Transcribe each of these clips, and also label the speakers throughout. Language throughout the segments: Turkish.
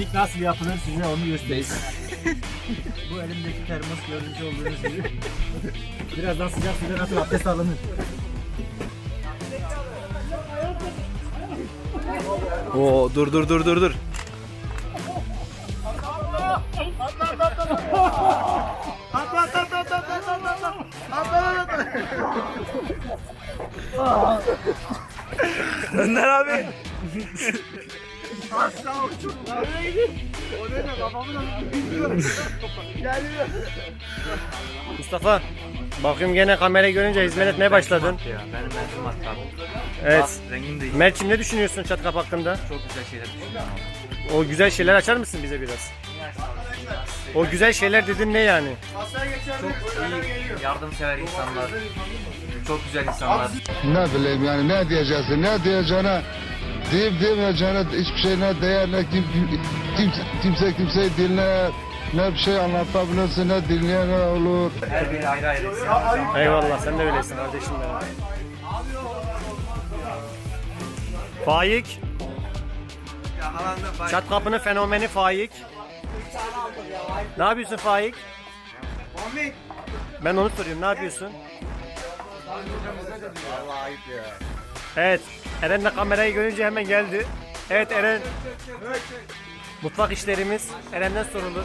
Speaker 1: piknik nasıl yapılır size onu göstereyim. Bu elimdeki termos görünce olduğunuz gibi. Birazdan sıcak suyla nasıl abdest alınır.
Speaker 2: Oo dur dur dur dur dur. Önder abi. Mustafa, bakıyorum gene kamerayı görünce hizmet etmeye başladın.
Speaker 3: Ya benim var tabii.
Speaker 2: Evet.
Speaker 3: Rengim değil.
Speaker 2: Mert'cim ne düşünüyorsun çat kapı hakkında?
Speaker 3: Çok güzel şeyler düşünüyorum.
Speaker 2: O güzel şeyler açar mısın bize biraz? O güzel şeyler dedin ne yani?
Speaker 3: Çok iyi, yardımsever insanlar. Çok güzel insanlar.
Speaker 4: Ne bileyim yani ne diyeceksin ne diyeceğine deyip demeyeceğine hiçbir şey ne değer ne kim, kimse, kimse kimseyi dinler ne bir şey anlatabilirsin ne dinleyen ne olur.
Speaker 3: Her biri ayrı ayrı.
Speaker 2: Eyvallah sen de öylesin kardeşim benim. Faik. Çat kapının fenomeni Faik. Ne yapıyorsun Faik? Ben onu soruyorum ne yapıyorsun? Evet Eren de kamerayı görünce hemen geldi. Evet Eren. Mutfak işlerimiz Eren'den sorulur.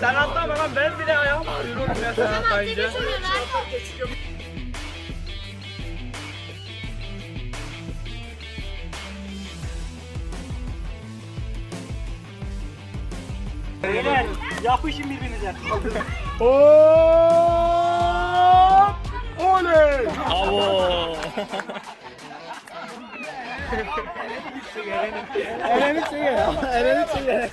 Speaker 2: Sen atlama lan ben bile ayağım ağrıyorum ya sen atlayınca.
Speaker 1: Beyler yapışın birbirinize.
Speaker 2: Avo.
Speaker 1: Eren ne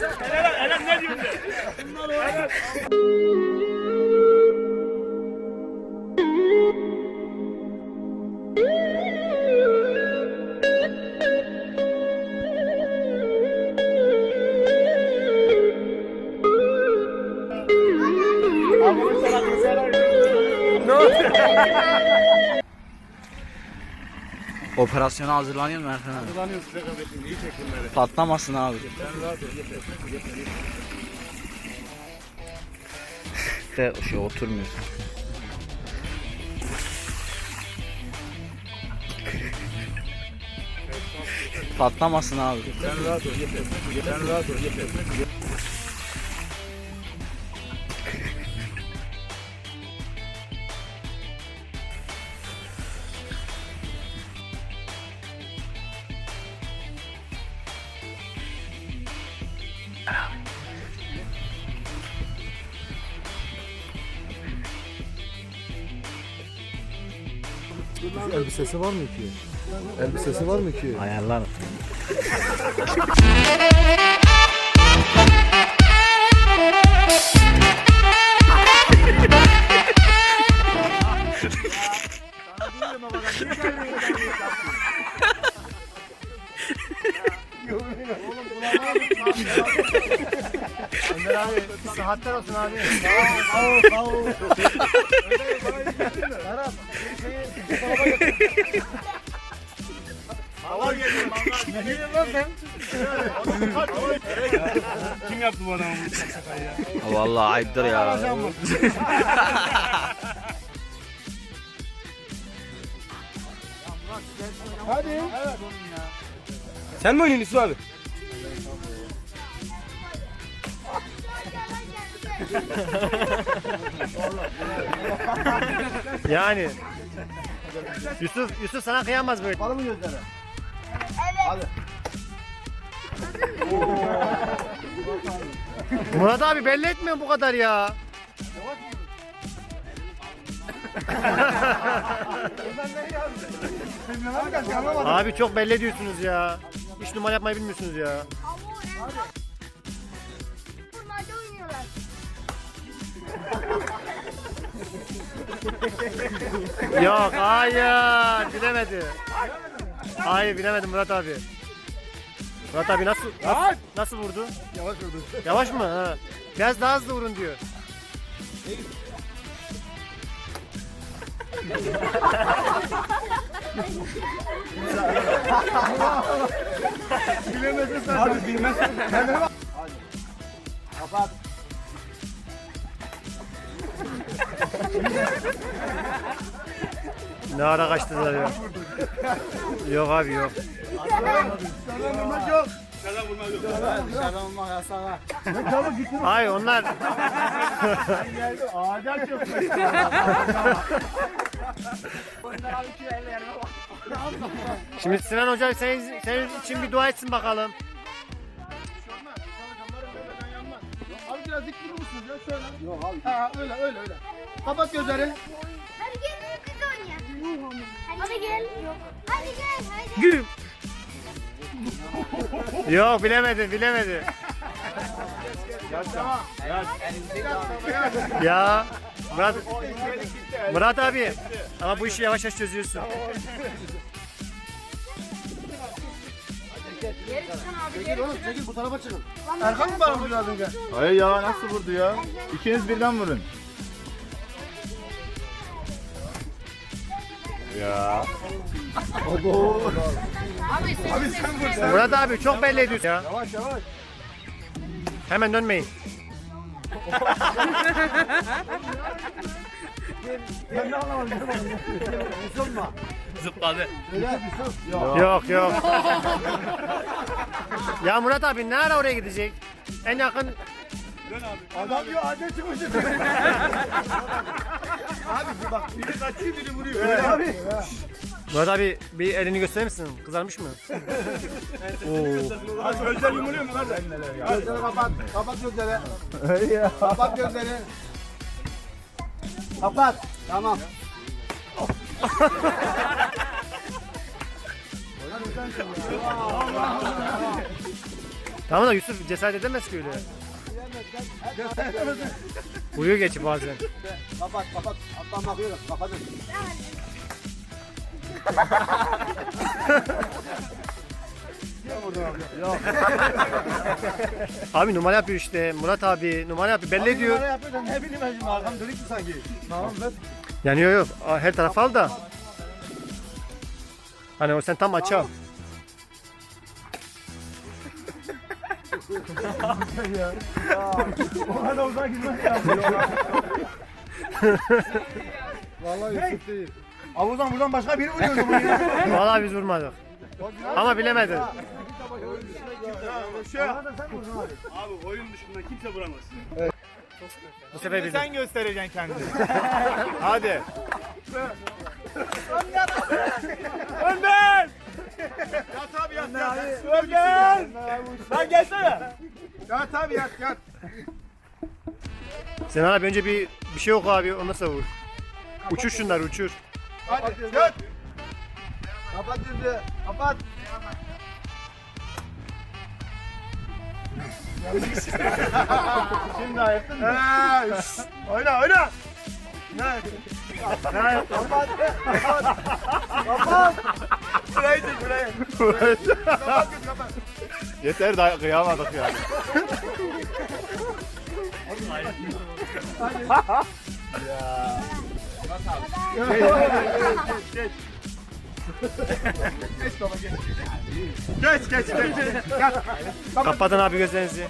Speaker 1: diyorsun?
Speaker 3: Operasyona hazırlanıyor mu Erkan abi?
Speaker 1: Kullanıyoruz size kardeşim. İyi çekimleri.
Speaker 3: Patlamasın abi. De şey oturmuyor. Patlamasın abi.
Speaker 1: Sen rahat ol yeter. Sen rahat ol yeter.
Speaker 4: Elbisesi var mı ki? Elbisesi var mı ki?
Speaker 3: Ayarlarım.
Speaker 1: sıhhatler olsun abi. Sağ ol sağ ol. Serap şeyi dolaba götür. Allah geliyor Allah. Ne diyorsun lan sen? Kim yaptı bu adamı bu şakayı ya?
Speaker 3: Vallahi ayıptır ya.
Speaker 1: Hadi.
Speaker 2: Sen mi oynuyorsun abi? Yani Yusuf Yusuf sana kıyamaz böyle.
Speaker 1: Kapalı mı gözleri?
Speaker 2: Murat abi belli etmiyor bu kadar ya. Abi çok belli ediyorsunuz ya. Hiç numara yapmayı bilmiyorsunuz ya. Yok hayır bilemedi. Hayır bilemedi Murat abi. Murat abi nasıl nasıl, nasıl vurdu?
Speaker 1: Yavaş vurdu.
Speaker 2: Yavaş mı? Ha. Biraz daha hızlı vurun diyor.
Speaker 1: Bilemezsin sen. Abi bilmezsin. Hadi. Kapat.
Speaker 2: Ne ara kaçtılar ya. Yok abi yok.
Speaker 1: Vurmak yok. Dışarıdan vurmak yok. Dışarıdan vurmak. Ne çabuk gittin.
Speaker 2: Hayır onlar
Speaker 1: Geldi. Ağaca.
Speaker 2: Şimdi Sinan Hoca senin, senin için bir dua etsin bakalım.
Speaker 1: Biraz dik durur musunuz ya? Şöyle. Yok abi. Ha öyle öyle öyle. Kapat gözleri.
Speaker 5: Hadi gel biz oynayalım. Hadi gel. Yok. Hadi gel. Hadi.
Speaker 2: Güm. Yok bilemedi bilemedi. Ya Murat Murat abi ama bu işi yavaş yavaş çözüyorsun.
Speaker 1: Çekil oğlum çekil bu tarafa çıkın. Erkan mı bana vurdu az önce?
Speaker 6: Hayır ya nasıl vurdu ya? İkiniz birden vurun. Ya.
Speaker 2: Murat abi çok belli ediyorsun ya.
Speaker 1: Yavaş yavaş.
Speaker 2: Hemen dönmeyin.
Speaker 1: Ben de anlamadım.
Speaker 3: Zıpladı.
Speaker 1: Yok
Speaker 2: yok. ya Murat abi ne ara oraya gidecek? En yakın
Speaker 1: Adam diyor ağaca çıkmış. abi bak biri kaçıyor biri vuruyor. Öyle abi.
Speaker 2: Murat abi bir elini gösterir misin? Kızarmış mı?
Speaker 1: Aç gözler yumuluyor mu kardeş? Gözleri kapat. Kapat gözleri. kapat gözleri. Kapat. Tamam.
Speaker 2: Tamam da Yusuf cesaret edemez ki öyle. Uyuyor geçip bazen.
Speaker 1: Kapat kapat. Alttan bakıyorum. Kapatın.
Speaker 2: Abi numara yapıyor işte. Murat abi numara yapıyor. Belli ediyor.
Speaker 1: Numara yapıyorsan ne bileyim ben şimdi arkam dönük mü sanki? Tamam ben.
Speaker 2: Yani yok yok. Her taraf al da. Hani o sen tam açam.
Speaker 1: Ona da uzak gitmez ya. Vallahi Yusuf değil. Avuzdan buradan başka biri vuruyor o zaman ya.
Speaker 2: Vallahi biz vurmadık. Ama bilemedin.
Speaker 1: Ona da sen vurdun abi.
Speaker 6: Abi oyun dışında kimse vuramaz.
Speaker 2: Bu sefer bildim.
Speaker 6: Sen göstereceksin kendini. Hadi. Önden! Yat abi yat yat. Önden! Lan gelsene. Yat abi yat yat.
Speaker 2: Sen abi önce bir bir şey oku abi ondan sonra vur. Uçur şunları uçur.
Speaker 6: Hadi yat.
Speaker 1: Kapat gözü. Kapat.
Speaker 6: Şimdi ayıktın mı? Oyna oyna. Ne? Ne.
Speaker 1: Kapat. Kapat.
Speaker 6: Yeter daha kıyamadık yani. Geç geç geç. Yat.
Speaker 2: Kapatın abi gözlerinizi.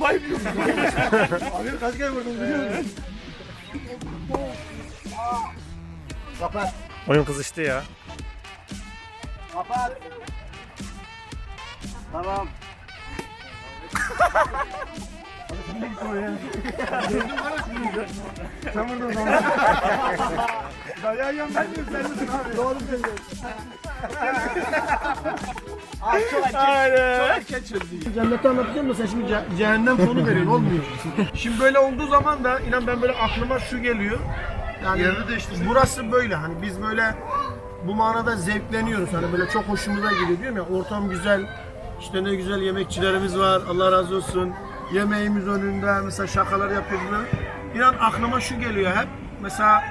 Speaker 1: Abi kaç kere vurdun biliyor musun? Kapat.
Speaker 2: Oyun kızıştı ya.
Speaker 1: Kapat.
Speaker 6: Tamam. Sen burada o zaman. Dayağı yiyorum ben miyim sen misin abi? Doğru söylüyorsun. Cenneti anlatacağım da sen şimdi ce- cehennem fonu veriyorsun olmuyor. Şimdi böyle olduğu zaman da inan ben böyle aklıma şu geliyor. Yani burası böyle hani biz böyle bu manada zevkleniyoruz. Hani böyle çok hoşumuza gidiyor diyorum ya ortam güzel. İşte ne güzel yemekçilerimiz var. Allah razı olsun. Yemeğimiz önünde mesela şakalar yapıyoruz. böyle. İnan aklıma şu geliyor hep. Mesela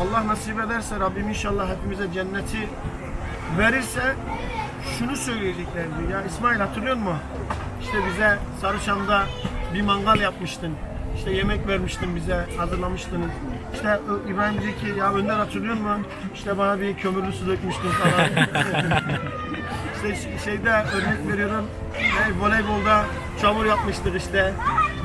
Speaker 6: Allah nasip ederse Rabbim inşallah hepimize cenneti verirse şunu söyleyecekler diyor. Ya İsmail hatırlıyor musun? İşte bize Sarıçam'da bir mangal yapmıştın. İşte yemek vermiştin bize, hazırlamıştın. İşte İbrahim diyecek ki ya Önder hatırlıyor musun? İşte bana bir kömürlü su dökmüştün falan. işte şeyde örnek veriyorum. Ne, voleybolda çamur yapmıştık işte.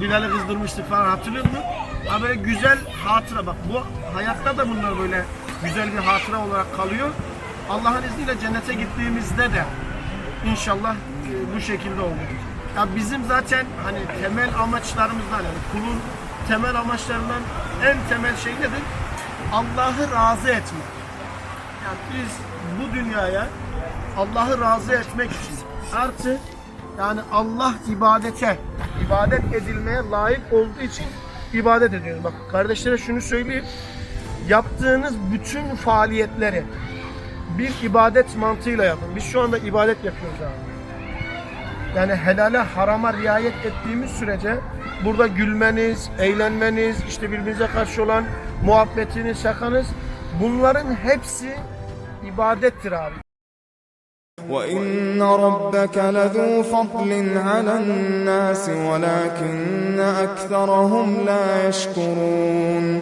Speaker 6: Bilal'i kızdırmıştık falan hatırlıyor musun? Ha böyle güzel hatıra bak bu hayatta da bunlar böyle güzel bir hatıra olarak kalıyor. Allah'ın izniyle cennete gittiğimizde de inşallah e, bu şekilde olur. Ya bizim zaten hani temel amaçlarımızdan yani kulun temel amaçlarından en temel şey nedir? Allah'ı razı etmek. Yani biz bu dünyaya Allah'ı razı etmek için artı yani Allah ibadete, ibadet edilmeye layık olduğu için ibadet ediyoruz. Bak kardeşlere şunu söyleyeyim. Yaptığınız bütün faaliyetleri bir ibadet mantığıyla yapın. Biz şu anda ibadet yapıyoruz abi. Yani helale harama riayet ettiğimiz sürece burada gülmeniz, eğlenmeniz, işte birbirinize karşı olan muhabbetiniz, şakanız bunların hepsi ibadettir abi.
Speaker 7: وإن ربك لذو فضل على الناس ولكن أكثرهم لا يشكرون